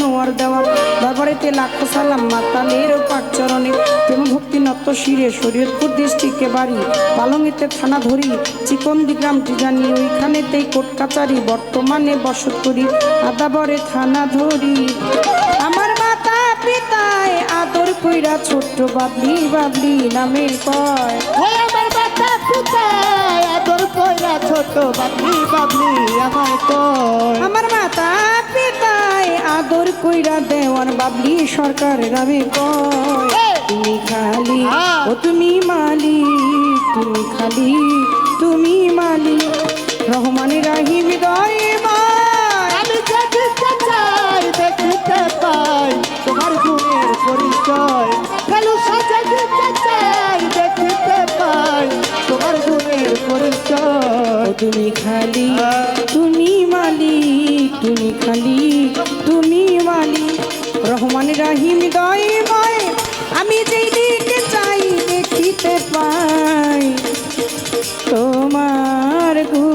নোয়ার দেওয়ার দরবারেতে লাখো সালাম প্রেম ভক্তি শিরে শরীয়তপুর বাড়ি। পালঙ্গিতে থানা ধরি, চিকন্দি গ্রামটি জানি। ওইখানেতেই কাচারি, বর্তমানে বসত করি আদাবরে থানা ধরি। আমার মাতা পিতায় আদর কইরা ছোট্ট বাবলি বাবলি নামে কয়। আমার বাচ্চা পিতায় আদর কইরা ছোট বাবলি বাবলি আমায় কয়। কইরা দেওয়ান বাবলি সরকার রাবে তুমি খালি হ্যাঁ। ও তুমি মালি তুমি খালি তুমি মালিক রহমান রাহিম দয়মায় আমি দেখিতে চাই দেখিতে পাই তোমার গুণের পরিচয় কালু সাজা দিতে চাই দেখিতে পাই তোমার গুণের পরিচয় তুমি খালি হ্যাঁ। তুমি খালি, তুমি মালি। রহমান রাহিম দয় আমি যেই দিকে চাই দেখিতে পাই। তোমার গুণ